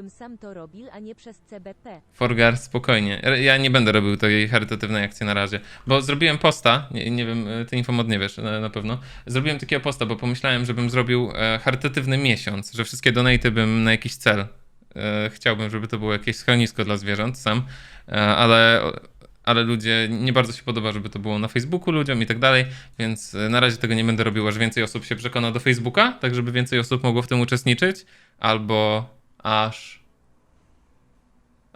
bym sam to robił, a nie przez CBP. Forgar, spokojnie. Ja nie będę robił tej charytatywnej akcji na razie, bo zrobiłem posta, nie, nie wiem, ty infomod nie wiesz na, na pewno, zrobiłem takiego posta, bo pomyślałem, żebym zrobił e, charytatywny miesiąc, że wszystkie donaty bym na jakiś cel. E, chciałbym, żeby to było jakieś schronisko dla zwierząt sam, e, ale, ale ludzie, nie bardzo się podoba, żeby to było na Facebooku ludziom i tak dalej, więc e, na razie tego nie będę robił, aż więcej osób się przekona do Facebooka, tak żeby więcej osób mogło w tym uczestniczyć, albo aż...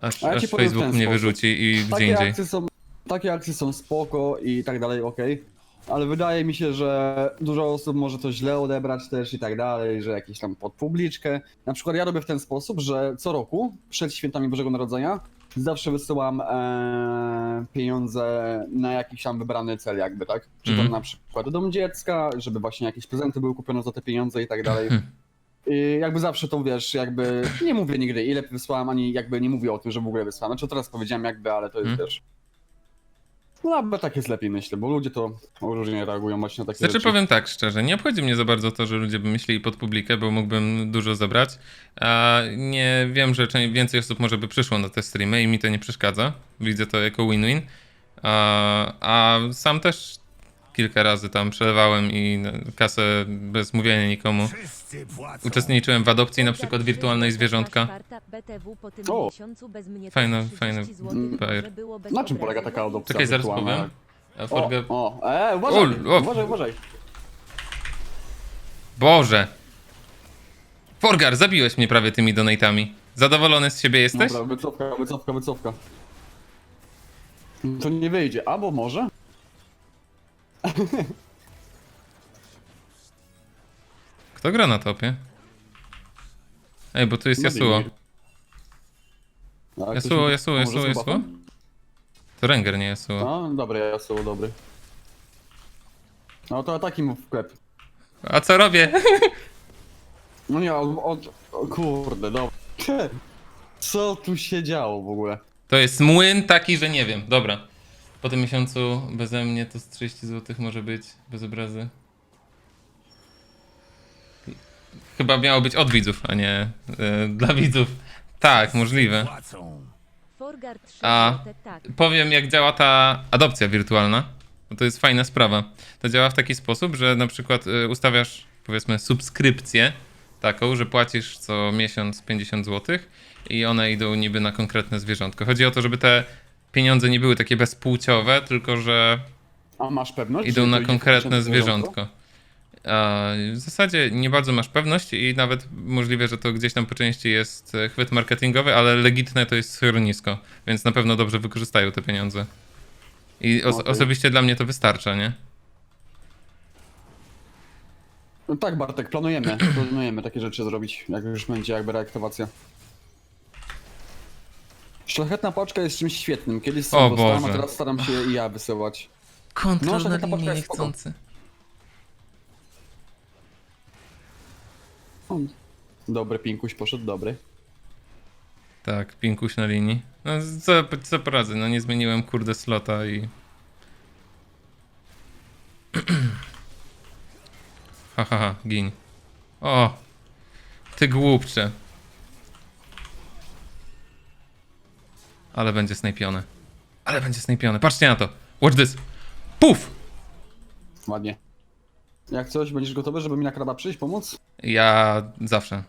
Aż, A ja ci aż powiem w Facebook ten mnie sposób. wyrzuci i gdzie Takie indziej. akcje, są, takie akcje są spoko i tak dalej, okej. Ale wydaje mi się, że dużo osób może to źle odebrać też i tak dalej, że jakieś tam pod publiczkę. Na przykład ja robię w ten sposób, że co roku, przed świętami Bożego Narodzenia, zawsze wysyłam e, pieniądze na jakiś tam wybrany cel jakby, tak? Czy to Mhm. na przykład dom dziecka, żeby właśnie jakieś prezenty były kupione za te pieniądze i tak dalej. I jakby zawsze to wiesz, jakby nie mówię nigdy ile wysłałem, ani jakby nie mówię o tym, że w ogóle wysłałem. Znaczy teraz powiedziałem jakby, ale to jest Mhm. też. No ale tak jest lepiej myślę, bo ludzie to różnie reagują właśnie na takie Znaczy rzeczy. powiem tak szczerze, nie obchodzi mnie za bardzo to, że ludzie by myśleli pod publikę, bo mógłbym dużo zebrać. A nie wiem, że więcej osób może by przyszło na te streamy i mi to nie przeszkadza. Widzę to jako win-win. A, a sam też kilka razy tam przelewałem i kasę bez mówienia nikomu. Uczestniczyłem w adopcji na przykład wirtualnej zwierzątka. czwarta BTW po tym O. miesiącu bez mnie Fajne- to 30 fajne złotych, bajer. Na czym polega taka adopcja Czekaj, zaraz wirtualna? powiem. A O, o, e, uważaj, O, o. uważaj, uważaj. Boże! Forgar, zabiłeś mnie prawie tymi donatami. Zadowolony z siebie jesteś? Dobra, wycofka, wycofka, wycofka. To nie wyjdzie, albo może? Kto gra na topie? Ej, bo tu jest No Yasuo. A, ktoś Yasuo, Yasuo, a może Yasuo, z Yasuo? buffem? To Renger, nie Yasuo. No, dobry, Yasuo, dobry. No to taki mów sklep. A co robię? No nie, od, od, o kurde, dobra. Co tu się działo w ogóle? To jest młyn taki, że nie wiem. Dobra. Po tym miesiącu beze mnie to z 30 zł może być bez obrazy. Chyba miało być od widzów, a nie e, dla widzów. Tak, możliwe. Płacą. Forgar 3 A. tak. Powiem, jak działa ta adopcja wirtualna. Bo to jest fajna sprawa. To działa w taki sposób, że na przykład y, ustawiasz, powiedzmy, subskrypcję taką, że płacisz co miesiąc 50 zł i one idą niby na konkretne zwierzątko. Chodzi o to, żeby te pieniądze nie były takie bezpłciowe, tylko że A masz pewność? idą że to na idzie konkretne zwierzątko. A, w zasadzie nie bardzo masz pewność i nawet możliwe, że to gdzieś tam po części jest e, chwyt marketingowy, ale legitne to jest schronisko, więc na pewno dobrze wykorzystają te pieniądze. I os- Okej. osobiście dla mnie to wystarcza, nie? No tak, Bartek, planujemy. Planujemy takie rzeczy zrobić, jak już będzie jakby reaktywacja. Szlachetna paczka jest czymś świetnym. Kiedyś O sam dostałem, a Boże. teraz staram się i ja wysyłać. Kontrol No, na taka linii paczka jest spoko. niechcący. O, Dobry pinkuś poszedł, dobry. Tak, pinkuś na linii. No co, co poradzę, no nie zmieniłem kurde slota i... ha ha ha, gin. O! Ty głupcze. Ale będzie snajpione. Ale będzie snajpione. Patrzcie na to. Watch this. Puf! Ładnie. Jak coś, będziesz gotowy, żeby mi na kraba przyjść, pomóc? Ja zawsze.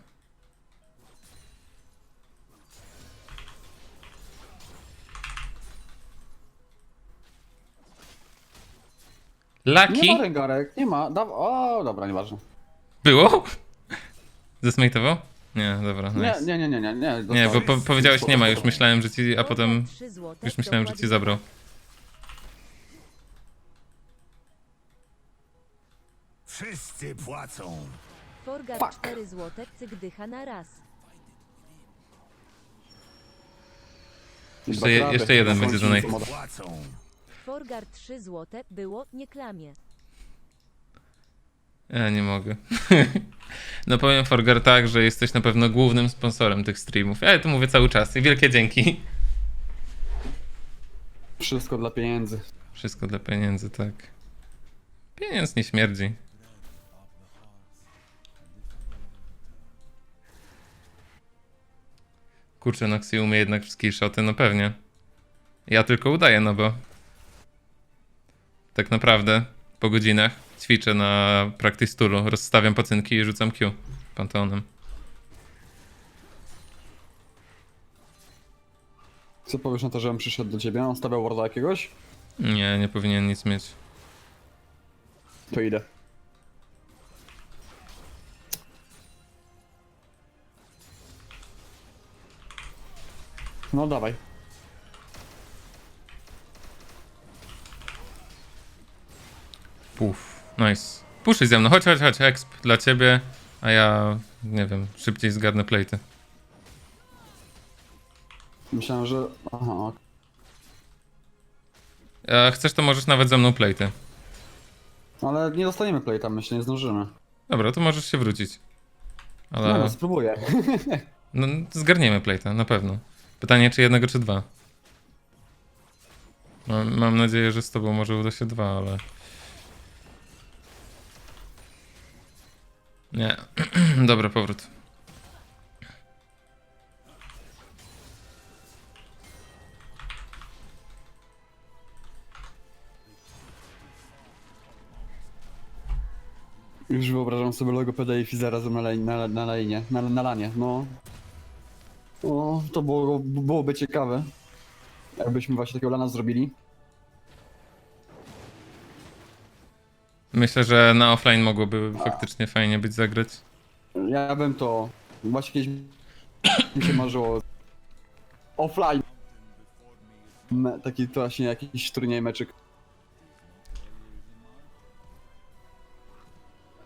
Nie Lucky? ma ręgarek, nie ma. Daw o, dobra, nieważne. Było? Zesmejtował? Nie, dobra, Nie, nice. nie, nie, nie, nie. Nie, Nie, bo po powiedziałeś nie ma, już myślałem, że ci, a potem 3 złote, już myślałem, że ci zabrał. Wszyscy płacą. Forgar Fuck. 4 złote, cyk dycha na raz. Jeszcze je- jeszcze jeden będzie. Wszyscy płacą. Forgar 3 złote, było, nie klamie. Ja nie mogę. No powiem Forgar tak, że jesteś na pewno głównym sponsorem tych streamów. Ja to mówię cały czas i wielkie dzięki. Wszystko dla pieniędzy. Wszystko dla pieniędzy, tak. Pieniądz nie śmierdzi. Kurczę, Noxy umie jednak skillshoty, no pewnie. Ja tylko udaję, no bo... Tak naprawdę po godzinach ćwiczę na practice toolu, rozstawiam pacynki i rzucam Q Panteonem. Co powiesz na to, żebym przyszedł do ciebie? On stawiał warda jakiegoś? Nie, nie powinien nic mieć. To idę. No dawaj. Puf, nice. Puszczaj ze mną, chodź, chodź, chodź, exp dla ciebie, a ja, nie wiem, szybciej zgarnę plejty. Myślałem, że... Aha, ok. A chcesz, to możesz nawet ze mną plejty. ale nie dostaniemy play tam, myślę, nie zdążymy. Dobra, to możesz się wrócić. No, Ale no spróbuję. no, zgarniemy plejta, na pewno. Pytanie, czy jednego, czy dwa. Mam, mam nadzieję, że z tobą może uda się dwa, ale... Nie. Dobra, powrót. Już wyobrażam sobie logopeda i Fiza na, lej, na, na lejnie, na, na lanie, no. O, to było, byłoby ciekawe. Jakbyśmy właśnie takiego lana zrobili. Myślę, że na offline mogłoby faktycznie fajnie być zagrać. Ja bym to... Właśnie kiedyś mi się marzyło... Offline! Me, taki to właśnie jakiś turniej meczyk.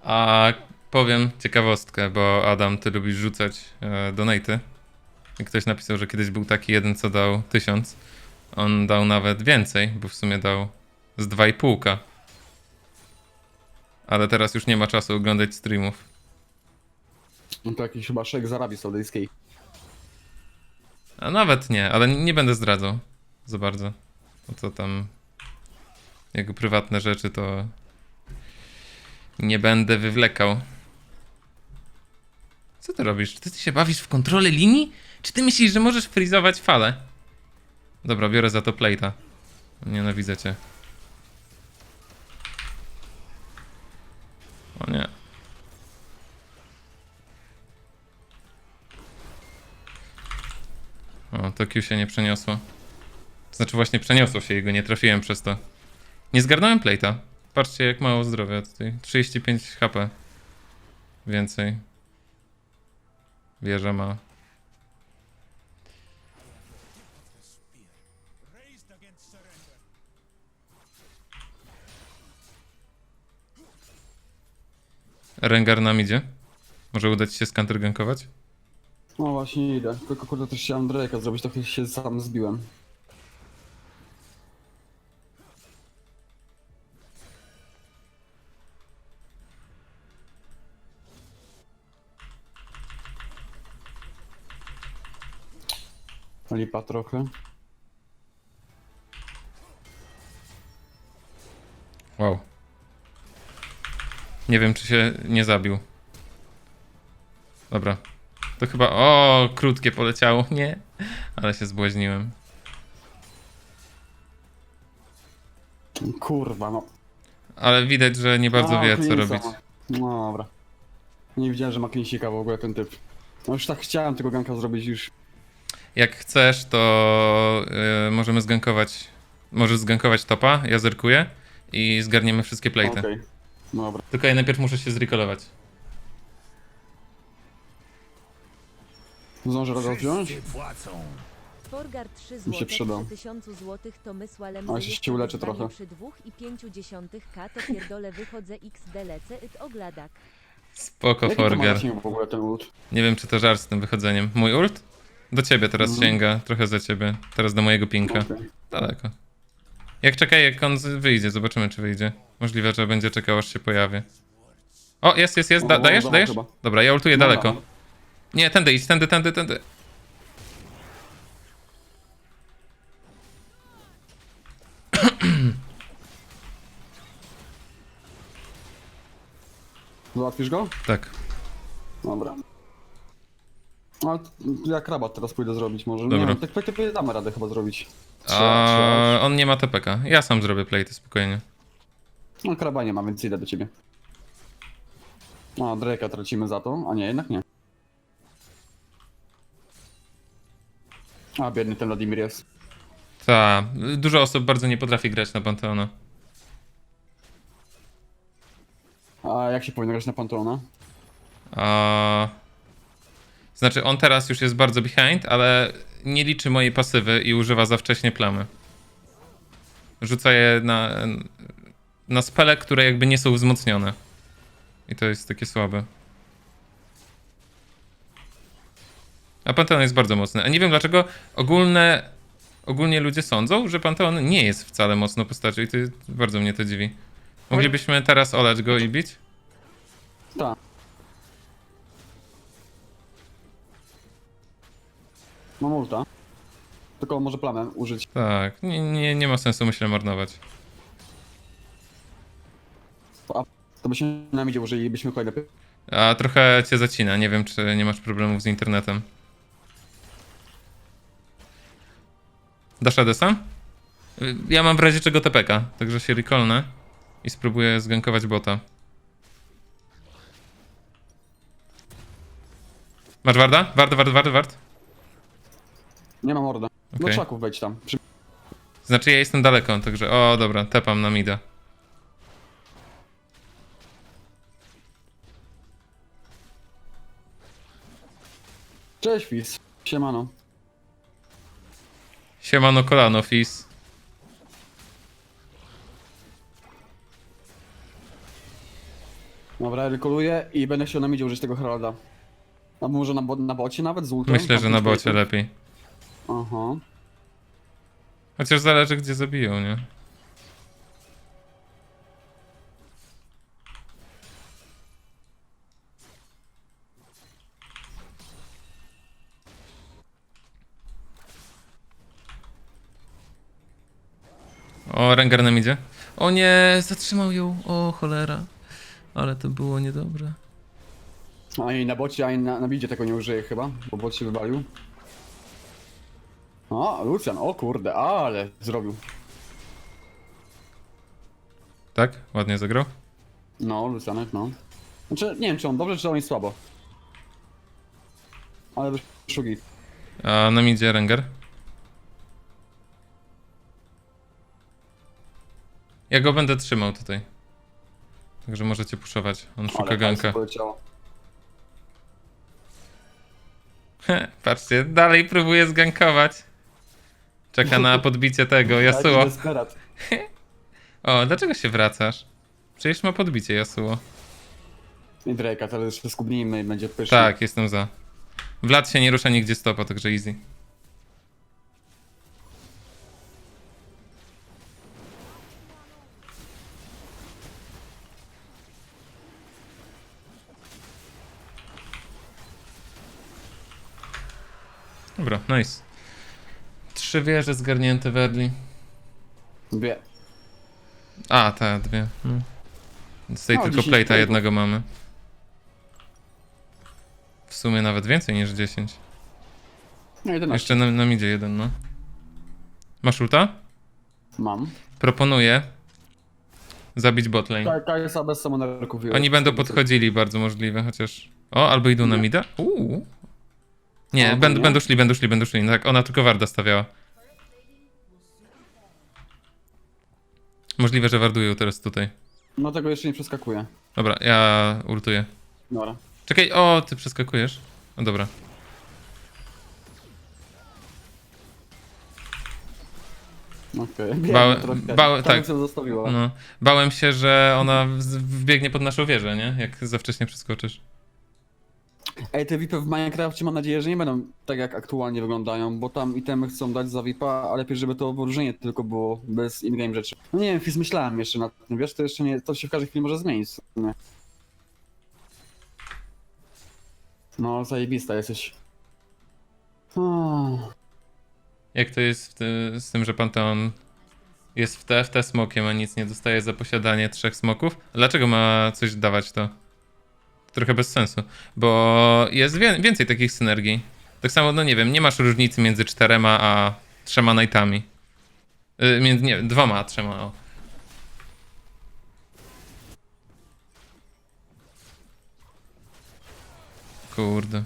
A powiem ciekawostkę, bo Adam, ty lubisz rzucać e, donaty. I ktoś napisał, że kiedyś był taki jeden, co dał 1000. On dał nawet więcej, bo w sumie dał z 2,5. Ale teraz już nie ma czasu oglądać streamów. No to jakiś chyba szek z Arabii Saudyjskiej. A nawet nie, ale nie będę zdradzał za bardzo. Bo to tam jego prywatne rzeczy to nie będę wywlekał. Co ty robisz? Czy ty się bawisz w kontrolę linii? Czy ty myślisz, że możesz frizować falę? Dobra, biorę za to plate'a. Nienawidzę cię. O nie. O, to Q się nie przeniosło. To znaczy właśnie przeniosło się i go nie trafiłem przez to. Nie zgarnąłem plate'a. Patrzcie jak mało zdrowia tutaj. 35 HP. Więcej. Wieża ma. Rengar nam idzie. Może uda ci się skantergankować? No właśnie idę. Tylko kurde też chciałem Drake'a zrobić, trochę się sam zbiłem. Lipa trochę. Wow. Nie wiem, czy się nie zabił. Dobra. To chyba. O, krótkie poleciało. Nie. Ale się zbłaźniłem. Kurwa, no. Ale widać, że nie bardzo A, wie, co Cleansa robić. ma. No dobra. Nie widziałem, że ma klinsika w ogóle ten typ. No już tak chciałem tego ganka zrobić już. Jak chcesz, to yy, możemy zgankować. Możesz zgankować topa, ja zerkuję i zgarniemy wszystkie. Okej. Dobra. Tylko ja najpierw muszę się zrecallować. Zdążę? Wszyscy płacą. Forgar 3 Mi zł się przyda. przy 1000 zł to mysła A, lemzy jeszcze się uleczę trochę. Przy 2,5 k to pierdolę wychodzę xd lecę it ogladak. Spoko, Jaki to ma Forger. zasięg w ogóle ten ult? Nie wiem, czy to żart z tym wychodzeniem. Mój ult? Do ciebie teraz Mhm. sięga, trochę za ciebie. Teraz do mojego pinka. Okej. Daleko. Jak czekaj, jak on z- wyjdzie, zobaczymy, czy wyjdzie. Możliwe, że będzie czekał, aż się pojawi. O, jest, jest, jest. Da, dajesz, dobra, dajesz? chyba. Dobra, ja ultuję Dobra. daleko. Nie, tędy idź, tędy, tędy, tędy. Załatwisz go? Tak. Dobra. No, jak rabat teraz pójdę zrobić może. Dobra. Nie wiem, tak tak damy radę chyba zrobić. Trzy, A, trzy, on nie ma TPK. Ja sam zrobię play, spokojnie. No kraba nie ma, więc idę do ciebie. No, Drake'a tracimy za to, a nie, jednak nie. A, biedny ten Vladimir jest. Ta, dużo osób bardzo nie potrafi grać na Panteona. A jak się powinno grać na Panteona? A... Znaczy, on teraz już jest bardzo behind, ale nie liczy mojej pasywy i używa za wcześnie plamy. Rzuca je na, na spele, które jakby nie są wzmocnione. I to jest takie słabe. A Panteon jest bardzo mocny. A nie wiem dlaczego ogólne, ogólnie ludzie sądzą, że Panteon nie jest wcale mocno postacią i to jest, bardzo mnie to dziwi. Moglibyśmy teraz olać go i bić? Tak. Mam ulta. Tylko może plamę użyć. Tak, nie, nie, nie ma sensu myślę marnować. To byśmy nam idzie użylibyśmy kolejne py- A trochę cię zacina, nie wiem czy nie masz problemów z internetem. Dasz radę sam? Y, Ja mam w razie czego TPK, także się recallnę i spróbuję zgankować bota. Masz warda? Ward, ward, ward, ward? Nie mam morda. Do Okej. krzaków wejdź tam. Przy... Znaczy ja jestem daleko, także o dobra, tepam na mida. Cześć Fizz. Siemano. Siemano kolano, fizz. Dobra, rekoluję i będę chciał na midzie użyć tego Heralda. A może na, bo na bocie nawet z ultem? Myślę, że na bocie lepiej. Aha. Chociaż zależy gdzie zabiją, nie? O, Rengar nam idzie. O nie, zatrzymał ją. O, cholera. Ale to było niedobre. Ani na bocie, ani na, na bidzie tego nie użyję chyba, bo bot się wywalił. O, Lucian, o kurde, ale zrobił. Tak? Ładnie zagrał? No, Lucianek, no. Znaczy, nie wiem czy on dobrze, czy on jest słabo. Ale wyszło git. A nam idzie Rengar. Ja go będę trzymał tutaj. Także możecie puszować. On szuka Ale ganka. poleciało. Patrzcie, dalej próbuje zgankować. Czeka na podbicie tego, desperat. O, dlaczego się wracasz? Przecież ma podbicie Yasuo. I Drake'a, teraz się skubnijmy i będzie pyszny. Tak, jestem za. Vlad się nie rusza nigdzie stopa, także easy. Dobra, nice. Trzy wieże zgarnięte w early. Wie. A, te dwie. No. Z tej No, tylko 10 plate'a plate'ów. jednego mamy. W sumie nawet więcej niż 10. No 11. Jeszcze nam, nam idzie jeden, no. Masz ulta? Mam. Proponuję zabić botlane. Tak, KSA bez summonerków. i- Oni będą podchodzili, bardzo możliwe, chociaż... O, albo idą na mida? Uuu. Nie, Albo będą, nie. będą szli, będą szli, będą szli. Tak, ona tylko Warda stawiała. Możliwe, że wardują teraz tutaj. No tego jeszcze nie przeskakuje. Dobra, ja ultuję. Dobra. Czekaj, o, ty przeskakujesz. No dobra. Okej. Bałem- trochę. bałem- Tam tak. się zostawiła. No, bałem się, że ona wbiegnie pod naszą wieżę, nie? Jak za wcześnie przeskoczysz. Ej, te VIPy w Minecrafcie mam nadzieję, że nie będą tak jak aktualnie wyglądają, bo tam itemy chcą dać za VIPa, a lepiej żeby to wyróżnienie tylko było bez in-game rzeczy. No nie wiem, Fizz, myślałem jeszcze nad tym, wiesz, to jeszcze nie, to się w każdej chwili może zmienić. sumie. No, zajebista jesteś. Oh. Jak to jest ty, z tym, że Panteon jest w TFT smokiem, a nic nie dostaje za posiadanie trzech smoków? Dlaczego ma coś dawać to? Trochę bez sensu, bo jest wie, więcej takich synergii. Tak samo, no nie wiem, nie masz różnicy między czterema a trzema knightami. Yy, między, nie dwoma a trzema, o. Kurde.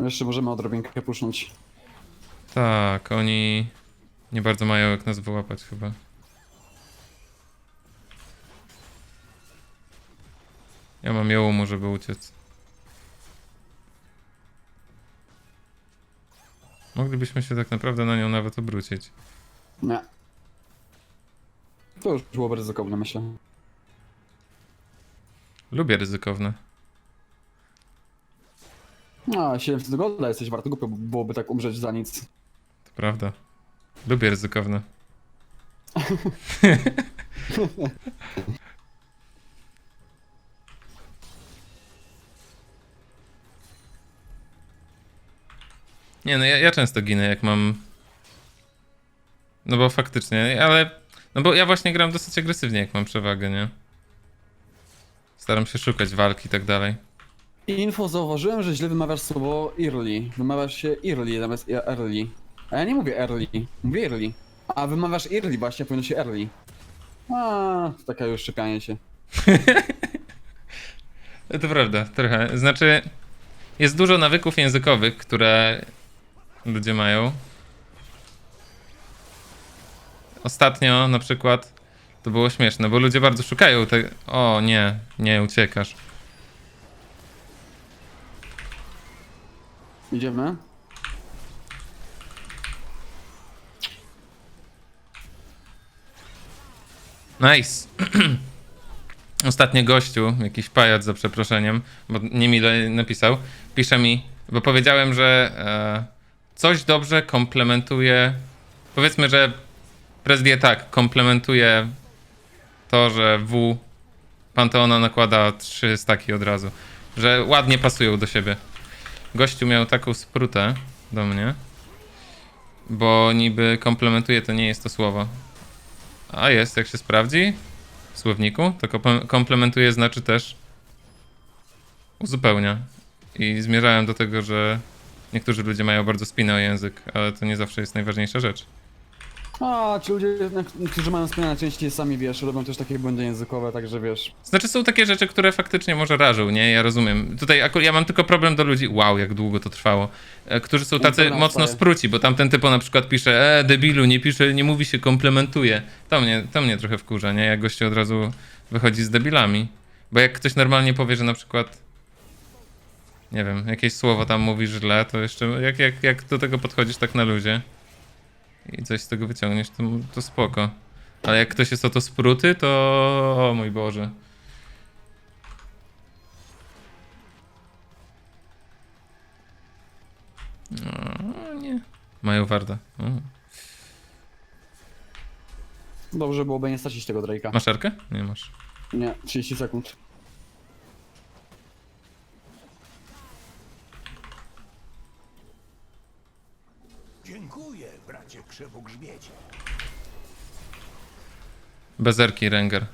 Jeszcze możemy odrobinkę pusznąć. Tak, oni nie bardzo mają jak nas wyłapać chyba. Ja mam jołumu, żeby uciec. Moglibyśmy się tak naprawdę na nią nawet obrócić. Nie. To już byłoby ryzykowne, myślę. Lubię ryzykowne. No, 700 golda jesteś wart, głupio byłoby tak umrzeć za nic. To prawda. Lubię ryzykowne. Nie no, ja, ja często ginę jak mam... No bo faktycznie, ale... No bo ja właśnie gram dosyć agresywnie jak mam przewagę, nie? Staram się szukać walki i tak dalej. Info, zauważyłem, że źle wymawiasz słowo early. Wymawiasz się early zamiast early. A ja nie mówię early, mówię early. A wymawiasz early właśnie, powinno się early. A, to taka już szczepianie się. To prawda, trochę. Znaczy, jest dużo nawyków językowych, które ludzie mają. Ostatnio na przykład to było śmieszne, bo ludzie bardzo szukają tego. O nie, nie uciekasz. Idziemy? Nice. Ostatnio gościu, jakiś pajac za przeproszeniem, bo niemile napisał, pisze mi, bo powiedziałem, że e, coś dobrze komplementuje, powiedzmy, że Presdie tak, komplementuje to, że W Panteona nakłada trzy staki od razu, że ładnie pasują do siebie. Gościu miał taką sprutę do mnie, bo niby komplementuje to nie jest to słowo. A jest, jak się sprawdzi w słowniku, to komple- komplementuje znaczy też uzupełnia. I zmierzałem do tego, że niektórzy ludzie mają bardzo spinę o język, ale to nie zawsze jest najważniejsza rzecz. A, ci ludzie, na- którzy mają spinę najczęściej sami, wiesz, robią też takie błędy językowe, także wiesz. Znaczy są takie rzeczy, które faktycznie może rażą, nie? Ja rozumiem. Tutaj akurat ja mam tylko problem do ludzi, wow, jak długo to trwało, e, którzy są tacy Dobra, mocno sorry. spruci, bo tamten typo na przykład pisze, e, debilu, nie pisze, nie mówi się komplementuje. To mnie, to mnie trochę wkurza, nie? Jak gościu od razu wychodzi z debilami. Bo jak ktoś normalnie powie, że na przykład nie wiem, jakieś słowo tam mówi źle, to jeszcze jak, jak, jak do tego podchodzisz tak na luzie i coś z tego wyciągniesz, to, to spoko. Ale jak ktoś jest o to spruty, to o mój Boże. No, nie. Mają warda. O. Dobrze byłoby nie stracić tego Drake'a. Masz arkę? Nie masz. Nie, 30 sekund. Bracie krzewogrzmiecie. Bezerki Renger.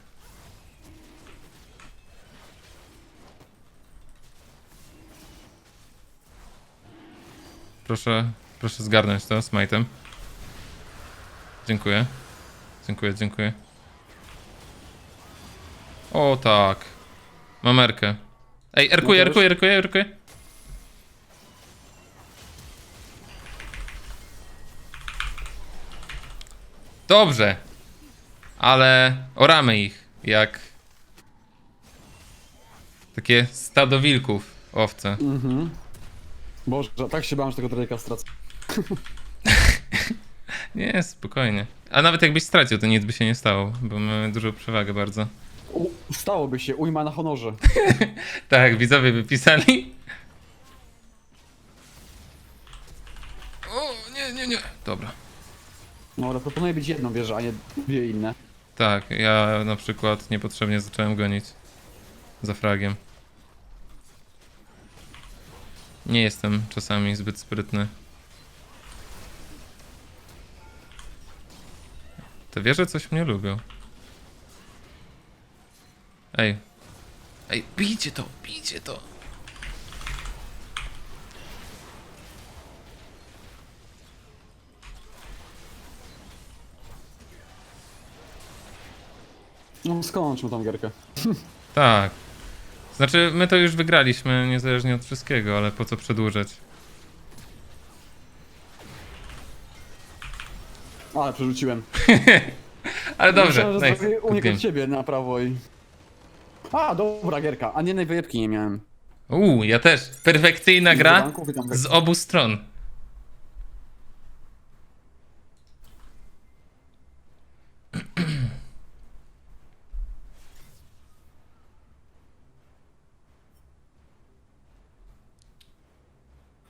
Proszę, proszę zgarnąć to smajtem. Dziękuję. Dziękuję, dziękuję. O tak. Mam erkę. Ej, erkuję, erkuję, erkuję, erkuję. Dobrze. Ale oramy ich jak takie stado wilków, owce. Mhm. Boże, tak się bałem, że tego Drake'a stracę. Nie, spokojnie. A nawet jakbyś stracił, to nic by się nie stało, bo mamy dużą przewagę bardzo. U, stałoby się, ujma na honorze. Tak, widzowie by pisali. O, nie, nie, nie. Dobra. No ale proponuję być jedną wieżę, a nie dwie inne. Tak, ja na przykład niepotrzebnie zacząłem gonić za fragiem. Nie jestem czasami zbyt sprytny. Te wieże coś mnie lubią. Ej. Ej, bijcie to, bijcie to. No skończmy tą gierkę. Tak. Znaczy, my to już wygraliśmy, niezależnie od wszystkiego, ale po co przedłużać? Ale przerzuciłem. Ale dobrze, Myślałem, że nice. zrobię unik od ciebie na prawo i... A, dobra gierka. A nie najwyjebki nie miałem. Uuu, ja też. Perfekcyjna gra z obu stron.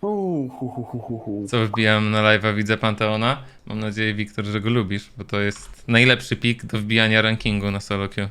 Uuu, hu, hu, hu, hu, hu. Co wbijam na live'a, widzę Panteona. Mam nadzieję, Wiktor, że go lubisz, bo to jest najlepszy pik do wbijania rankingu na solo queue.